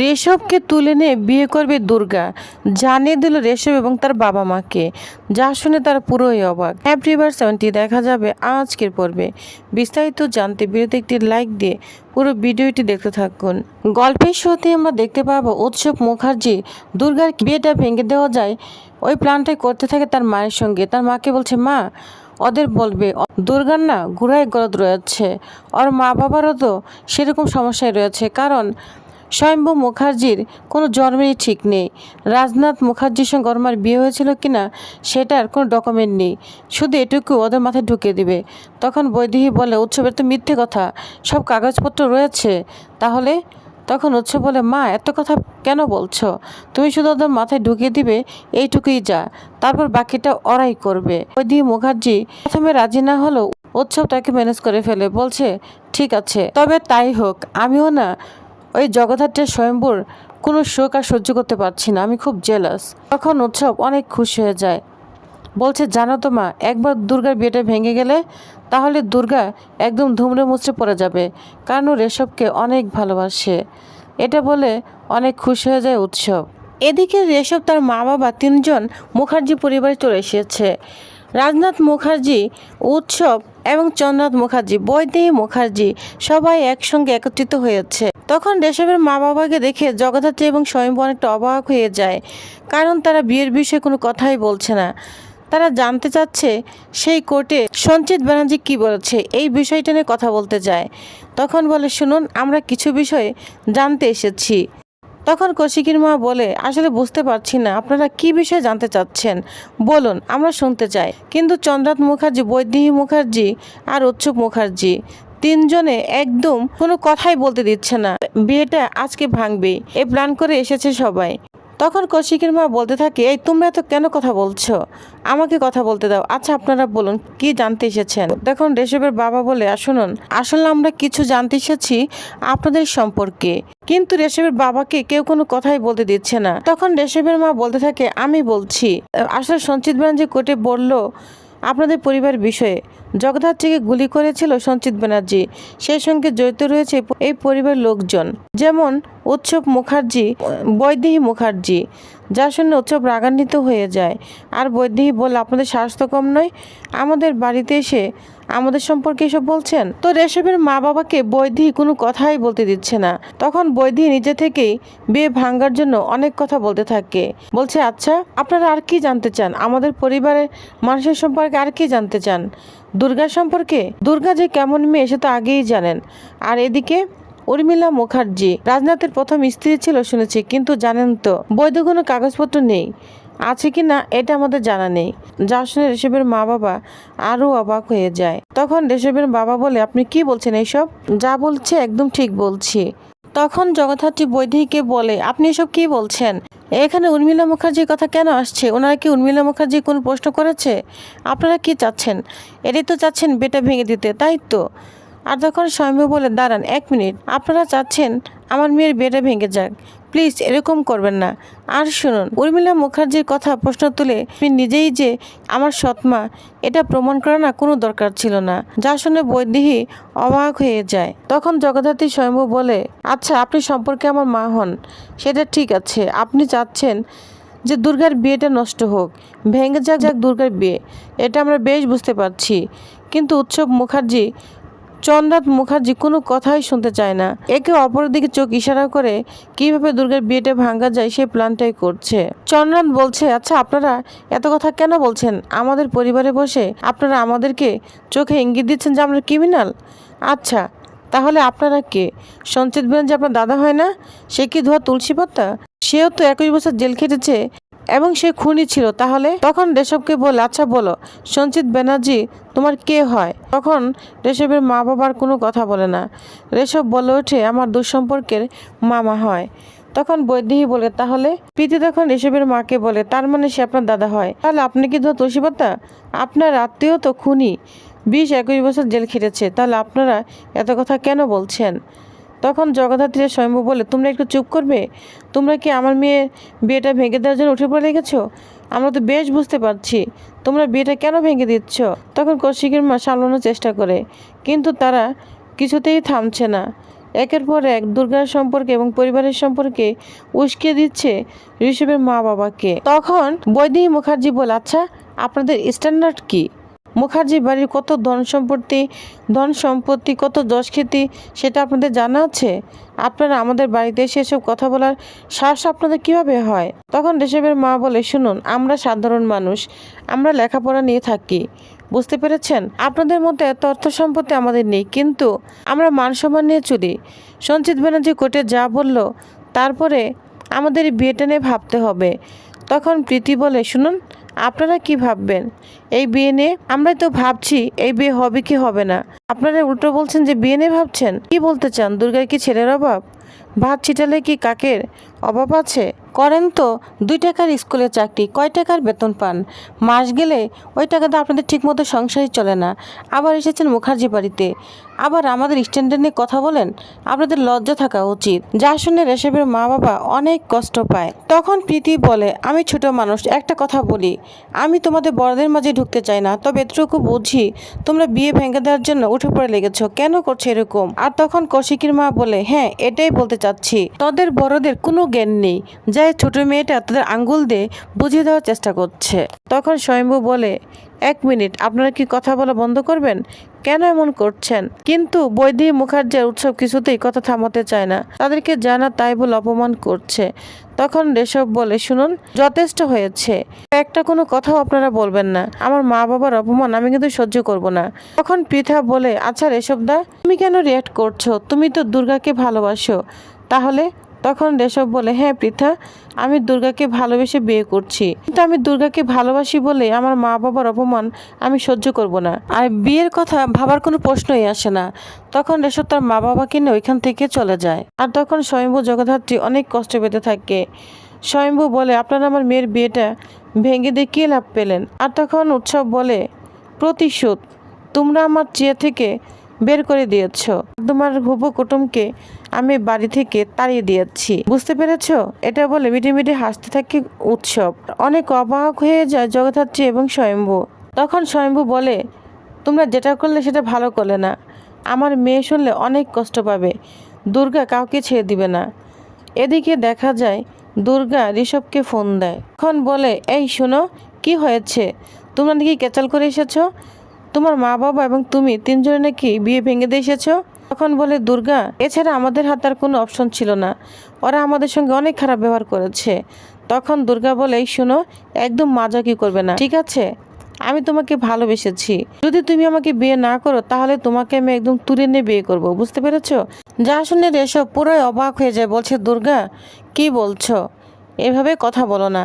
রেশবকে তুলে নিয়ে বিয়ে করবে দুর্গা। জানিয়ে দিল রেশব এবং তার বাবা মাকে। যা শুনে তার পুরোই অবাক। এভরিবার সেভেন্টি দেখা যাবে আজকের পর্বে। বিস্তারিত জানতে ভিডিওতে একটি লাইক দিয়ে পুরো ভিডিওটি দেখতে থাকুন। গল্পের শুরুতে আমরা দেখতে পাবো উৎসব মুখার্জি দুর্গার বিয়েটা ভেঙে দেওয়া যায়, ওই প্ল্যানটাই করতে থাকে তার মায়ের সঙ্গে। তার মাকে বলছে, মা, ওদের বলবে, দুর্গার না গুড়ায় গলদ রয়েছে। ওর মা বাবারও তো সেরকম সমস্যায় রয়েছে। কারণ স্বয়ম্ভু মুখার্জির কোনো জন্মেরই ঠিক নেই। রাজনাথ মুখার্জির সঙ্গে ওর মার বিয়ে হয়েছিল কিনা সেটার কোনো ডকুমেন্ট নেই। শুধু এটুকু ওদের মাথায় ঢুকিয়ে দিবে। তখন বৈদেহী বলে, উৎসবের তো মিথ্যে কথা। সব কাগজপত্র রয়েছে। তাহলে? তখন উৎসব বলে, মা, এত কথা কেন বলছো? তুমি শুধু ওদের মাথায় ঢুকিয়ে দিবে, এইটুকুই যা। তারপর বাকিটা ওরাই করবে। বৈদেহী মুখার্জি প্রথমে রাজি না হলেও উৎসব তাকে ম্যানেজ করে ফেলে। বলছে, ঠিক আছে, তবে তাই হোক, আমিও না ওই জগদ্ধাত্রের স্বয়ম্বর কোনো শোক আর সহ্য করতে পারছি না। আমি খুব জেলাস তখন উৎসব অনেক খুশি হয়ে যায়। বলছে, জানো তো মা, একবার দুর্গার বিয়েটা ভেঙে গেলে তাহলে দুর্গা একদম ধুমড়ে মুচড়ে পড়ে যাবে। কারণ ও রেশবকে অনেক ভালোবাসে। এটা বলে অনেক খুশি হয়ে যায় উৎসব। এদিকে রেশব তার মা বাবা তিনজন মুখার্জি পরিবারে চলে এসেছে। রাজনাথ মুখার্জি, উৎসব এবং চন্দ্রনাথ মুখার্জি বৈদেহী মুখার্জি সবাই একসঙ্গে একত্রিত হয়েছে। তখন রেশবের মা বাবাকে দেখে জগদ্ধাত্রী এবং স্বয়ম্ভু অনেকটা অবাক হয়ে যায়, কারণ তারা বিয়ের বিষয়ে কোনো কথাই বলছে না। তারা জানতে চাচ্ছে, সেই কোর্টে সঞ্চিত ব্যানার্জি কি বলেছে, এই বিষয়টা নিয়ে কথা বলতে যায়। তখন বলে, শুনুন, আমরা কিছু বিষয়ে জানতে এসেছি। তখন কৌশিকীর মা বলে, আসলে বুঝতে পারছি না, আপনারা কি বিষয়ে জানতে চাচ্ছেন? বলুন, আমরা শুনতে চাই। কিন্তু চন্দ্রাত মুখার্জি বৈদেহী মুখার্জি আর উৎসুক মুখার্জি তিনজনে একদম কোনো কথাই বলতে দিচ্ছে না। বিয়েটা আজকে ভাঙবে, এ প্ল্যান করে এসেছে সবাই। তখন কৌশিকের মা বলতে থাকে, এই, তোমরা তো কেন কথা বলছো? আমাকে কথা বলতে দাও। আচ্ছা আপনারা বলুন, কি জানতে এসেছেন? দেখুন রেশবের বাবা বলে, "আর শুনুন, আসলে আমরা কিছু জানতে এসেছি আপনাদের সম্পর্কে। কিন্তু রেশবের বাবাকে কেউ কোনো কথাই বলতে দিচ্ছে না। তখন রেশবের মা বলতে থাকে, আমি বলছি। আসলে সঞ্চিত ব্যানার্জি কোর্টে বলল আপনাদের পরিবার বিষয়ে। জগদ্ধাত্রীকে গুলি করেছিল সঞ্চিত ব্যানার্জি। সেই সঙ্গে জড়িত রয়েছে এই পরিবার লোকজন। যেমন উৎসব মুখার্জি বৈদেহী মুখার্জি, যার শুনে উৎসব রাগান্বিত হয়ে যায়। আর বৈদেহী বল, আপনাদের স্বাস্থ্য কম নয়, আমাদের বাড়িতে এসে আমাদের সম্পর্কে এসব বলছেন? তো রেশবের মা বাবাকে বৈধি কোনো কথাই বলতে দিচ্ছে না। তখন বৈধি নিজে থেকেই বিয়ে ভাঙ্গার জন্য অনেক কথা বলতে থাকে। বলছে আচ্ছা আপনারা আর কি জানতে চান? আমাদের পরিবারের মানুষের সম্পর্কে আর কি জানতে চান? দুর্গা সম্পর্কে? দুর্গা যে কেমন মেয়ে, সে তো আগেই জানেন। আর এদিকে উর্মিলা মুখার্জি, রাজনাথের প্রথম স্ত্রী ছিল শুনেছি, কিন্তু জানেন তো, বৈধ কোনো কাগজপত্র নেই। আছে কি না, এটা আমাদের জানা নেই। যা শুনে ঋষভের মা বাবা আরও অবাক হয়ে যায়। তখন ঋষভের বাবা বলে, আপনি কি বলছেন এইসব যা বলছে, একদম ঠিক বলছি। তখন জগদ্ধাত্রী বৈদেহীকে বলে, আপনি এসব কি বলছেন? এখানে উর্মিলা মুখার্জির কথা কেন আসছে? ওনারা কি উর্মিলা মুখার্জি কোনো প্রশ্ন করেছে? আপনারা কি চাচ্ছেন? এটাই তো চাচ্ছেন বেটা ভেঙে দিতে, তাই তো? আর তখন স্বয়ম্ভু বলে, দাঁড়ান এক মিনিট, আপনারা চাচ্ছেন আমার মেয়ের বিয়েটা ভেঙে যাক। প্লিজ, এরকম করবেন না। আর শুনুন, উর্মিলা মুখার্জির কথা প্রশ্ন তুলে আপনি নিজেই যে আমার সৎমা এটা প্রমাণ করা না কোনো দরকার ছিল না। যা শুনে বৈদেহী অবাক হয়ে যায়। তখন জগদ্ধাত্রী স্বয়ম্ভু বলে আচ্ছা আপনি সম্পর্কে আমার মা হন। সেটা ঠিক আছে। আপনি চাচ্ছেন যে দুর্গার বিয়েটা নষ্ট হোক। ভেঙে যাক যাক দুর্গার বিয়ে। এটা আমরা বেশ বুঝতে পারছি। কিন্তু উৎসব মুখার্জি চন্দ্রাত মুখার্জি কোনো কথাই শুনতে চায় না। একে অপরের দিকে চোখ ইশারা করে কীভাবে দুর্গার বিয়েটা ভাঙ্গা যায় সেই প্ল্যানটাই করছে। চন্দ্রাত বলছে আচ্ছা আপনারা এত কথা কেন বলছেন? আমাদের পরিবারে বসে আপনারা আমাদেরকে চোখে ইঙ্গিত দিচ্ছেন যে আমরা ক্রিমিনাল আচ্ছা তাহলে আপনারা কে? সঞ্চিত ব্যানার্জি আপনার দাদা হয় না? সে কি ধোয়া তুলসী পাতা? সেও তো একুশ বছর জেল খেটেছে। এবং সে খুনি ছিল, তাহলে? তখন রেশবকে বলে আচ্ছা বলো, সঞ্চিত ব্যানার্জি, তোমার কে হয়? তখন রেশবের মা বাবার কোনো কথা বলে না। রেশব বলে ওঠে, আমার দুঃসম্পর্কের মামা হয়। তখন বৈদেহী বলে, তাহলে? প্রীতি তখন রেশবের মাকে বলে, তার মানে সে আপনার দাদা হয়। তাহলে আপনি কি ধর তুলসী আপনার আত্মীয় তো খুনি। বিশ একুশ বছর জেল খেটেছে, তাহলে আপনারা এত কথা কেন বলছেন? তখন জগদ্ধাত্রীরা স্বয়ম্ভু বলে, তোমরা একটু চুপ করবে? তোমরা কি আমার মেয়ে বিয়েটা ভেঙে দেওয়ার জন্য উঠে পড়ে লেগেছো? আমরা তো বেশ বুঝতে পারছি। তোমরা বিয়েটা কেন ভেঙে দিচ্ছ? তখন কৌশিকের মা সামলানোর চেষ্টা করে, কিন্তু তারা কিছুতেই থামছে না। একের পর এক দুর্গার সম্পর্কে এবং পরিবারের সম্পর্কে উস্কে দিচ্ছে ঋষভের মা বাবাকে তখন বৈদেহী মুখার্জি বলে আচ্ছা আপনাদের স্ট্যান্ডার্ড কি? মুখার্জি বাড়ির কত ধন সম্পত্তি ধন সম্পত্তি, কত যশ খ্যাতি সেটা আপনাদের জানা আছে? আপনারা আমাদের বাড়িতে এসে এসব কথা বলার সাহস আপনাদের কীভাবে হয়? তখন ঋষভের মা বলে, শুনুন, আমরা সাধারণ মানুষ, আমরা লেখাপড়া নিয়ে থাকি। বুঝতে পেরেছেন? আপনাদের মতো এত অর্থ সম্পত্তি আমাদের নেই, কিন্তু আমরা মান সম্মান নিয়ে চলি। সঞ্চিত ব্যানার্জি কোর্টে যা বলল, তারপরে আমাদের বিয়েটা নিয়ে ভাবতে হবে। তখন প্রীতি বলে, শুনুন আপনারা কি ভাববেন? এই বিয়ে নিয়ে? আমরাই তো ভাবছি, এই বিয়ে হবে কি হবে না। আপনারা উল্টো বলছেন যে বিয়ে নিয়ে ভাবছেন? কি বলতে চান? দুর্গার কি ছেলের অভাব? ভাত ছিটালে কি কাকের অভাব আছে? করেন তো, দুই টাকার স্কুলে চাকরি, কয় টাকার বেতন পান? মাস গেলে ওই টাকাতে আপনাদের ঠিকমতো সংসারই চলে না। আবার এসেছেন মুখার্জি বাড়িতে। আবার আমাদের স্ট্যান্ডার্ড নিয়ে কথা বলেন? আপনাদের লজ্জা থাকা উচিত। যা শুনে রেশবের মা বাবা অনেক কষ্ট পায়। তখন প্রীতি বলে, আমি ছোট মানুষ, একটা কথা বলি। আমি তোমাদের বড়দের মাঝে ঢুকতে চাই না, তবে এতটুকু বুঝি তোমরা বিয়ে ভেঙে দেওয়ার জন্য উঠে পড়ে লেগেছ। কেন করছ এরকম? আর তখন কৌশিকীর মা বলে হ্যাঁ এটাই বলতে চাচ্ছি। তোদের বড়দের কোনো জ্ঞান নেই। যাই ছোট মেয়েটা তাদের আঙ্গুল দিয়ে বুঝিয়ে দেওয়ার চেষ্টা করছে। তখন স্বয়ম্ভু বলে, এক মিনিট, আপনারা কি কথা বলা বন্ধ করবেন? কেন এমন করছেন? কিন্তু বৈদেহী মুখার্জির উৎসব কিছুতেই কথা থামাতে চায় না। তাদেরকে জানা তাই বলে অপমান করছে। তখন রেশব বলে, শুনুন, যথেষ্ট হয়েছে। একটা কোনো কথাও আপনারা বলবেন না। আমার মা বাবার অপমান আমি কিন্তু সহ্য করব না। তখন পৃথা বলে আচ্ছা রেশব দা তুমি কেন রিয়াক্ট করছ? তুমি তো দুর্গাকে ভালোবাসো। তাহলে তখন রেশব বলে হ্যাঁ পৃথা, আমি দুর্গাকে ভালোবেসে বিয়ে করছি। কিন্তু আমি দুর্গাকে ভালোবাসি বলে আমার মা বাবার অপমান আমি সহ্য করব না। আর বিয়ের কথা ভাবার কোনো প্রশ্নই আসে না। তখন রেশব তার মা বাবাকে নিয়ে ওইখান থেকে চলে যায়। আর তখন স্বয়ম্ভু জগদ্ধাত্রী অনেক কষ্ট পেতে থাকে। স্বয়ম্ভু বলে, আপনারা আমার মেয়ের বিয়েটা ভেঙে দিয়ে কী লাভ পেলেন? আর তখন উৎসব বলে, প্রতিশোধ, তোমরা আমার চেয়ে থেকে বের করে দিয়েছ। তোমার হুবু কুটুমকে আমি বাড়ি থেকে তাড়িয়ে দিয়েছি। বুঝতে পেরেছ? এটা বলে মিটে মিটে হাসতে থাকে উৎসব। অনেক অবাক হয়ে যায় জগদ্ধাত্রী এবং স্বয়ম্ভু। তখন স্বয়ম্ভু বলে, তোমরা যেটা করলে সেটা ভালো করলে না। আমার মেয়ে শুনলে অনেক কষ্ট পাবে। দুর্গা কাউকে ছেড়ে দিবে না। এদিকে দেখা যায়, দুর্গা ঋষভকে ফোন দেয়। এখন বলে, এই শোনো, কি হয়েছে? তোমরা নাকি ক্যাচাল করে এসেছ? তোমার মা বাবা এবং তুমি তিনজনে নাকি বিয়ে ভেঙে দিয়ে এসেছ? তখন বলে, দুর্গা, এছাড়া আমাদের হাতে আর কোনো অপশন ছিল না। ওরা আমাদের সঙ্গে অনেক খারাপ ব্যবহার করেছে। তখন দুর্গা বলে শোনো, একদম মাজাকি করবে না, ঠিক আছে? আমি তোমাকে ভালোবেসেছি। যদি তুমি আমাকে বিয়ে না করো, তাহলে তোমাকে আমি একদম তুলে নিয়ে বিয়ে করব, বুঝতে পেরেছ? যা শুনে রেশব পুরোই অবাক হয়ে যায়, বলছে, দুর্গা, কি বলছো? এভাবে কথা বলো না।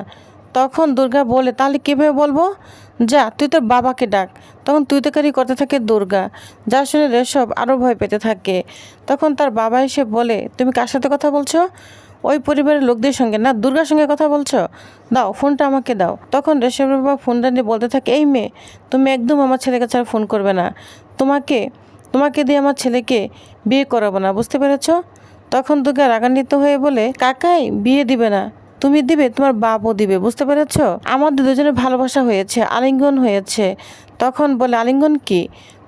তখন দুর্গা বলে, তাহলে কীভাবে বলব? যা, তুই তোর বাবাকে ডাক। তখন তুই তোকারি করতে থাকে দুর্গা। যা শুনে রেশব আরও ভয় পেতে থাকে। তখন তার বাবা এসে বলে, তুমি কার সাথে কথা বলছো? ওই পরিবারের লোকদের সঙ্গে না, দুর্গার সঙ্গে কথা বলছো? দাও, ফোনটা আমাকে দাও। তখন রেশবের বাবা ফোনটা নিয়ে বলতে থাকে, এই মেয়ে, তুমি একদম আমার ছেলেকে ছাড়া ফোন করবে না। তোমাকে তোমাকে দিয়ে আমার ছেলেকে বিয়ে করাবো না, বুঝতে পেরেছ? তখন দুর্গা রাগান্বিত হয়ে বলে, কাকাই, বিয়ে দিবে না। তুমি দিবে, তোমার বাপও দিবে, বুঝতে পেরেছ? আমাদের দুজনের ভালোবাসা হয়েছে, আলিঙ্গন হয়েছে। তখন বলে, আলিঙ্গন কি?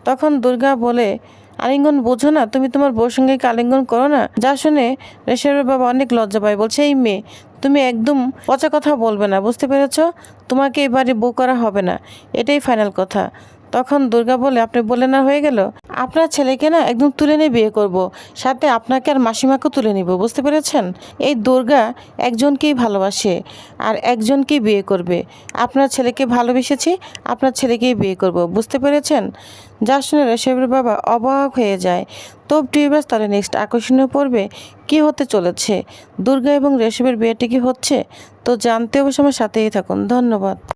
তখন দুর্গা বলে, আলিঙ্গন বোঝো না, তুমি তোমার বউর সঙ্গে আলিঙ্গন করো না? যা শুনে রেশের বাবা অনেক লজ্জা পায়, বলছে, এই মেয়ে, তুমি একদম পচা কথা বলবে না, বুঝতে পেরেছ? তোমাকে এবারে বউ করা হবে না। এটাই ফাইনাল কথা। তখন দুর্গা বলে, আপনি বলে না হয়ে গেল? আপনার ছেলেকে না একদম তুলে নিয়ে বিয়ে করব। সাথে আপনাকে আর মাসিমাকেও তুলে নিব, বুঝতে পেরেছেন? এই দুর্গা একজনকেই ভালোবাসে আর একজনকেই বিয়ে করবে। আপনার ছেলেকে ভালোবেসেছি, আপনার ছেলেকেই বিয়ে করব। বুঝতে পেরেছেন? যা শুনে রেশবের বাবা অবাক হয়ে যায়। তোপ টিউবাস তাহলে নেক্সট আকর্ষণীয় পড়বে কি হতে চলেছে? দুর্গা এবং রেশবের বিয়েটি কি হচ্ছে? তো জানতে অবশ্য আমার সাথেই থাকুন। ধন্যবাদ।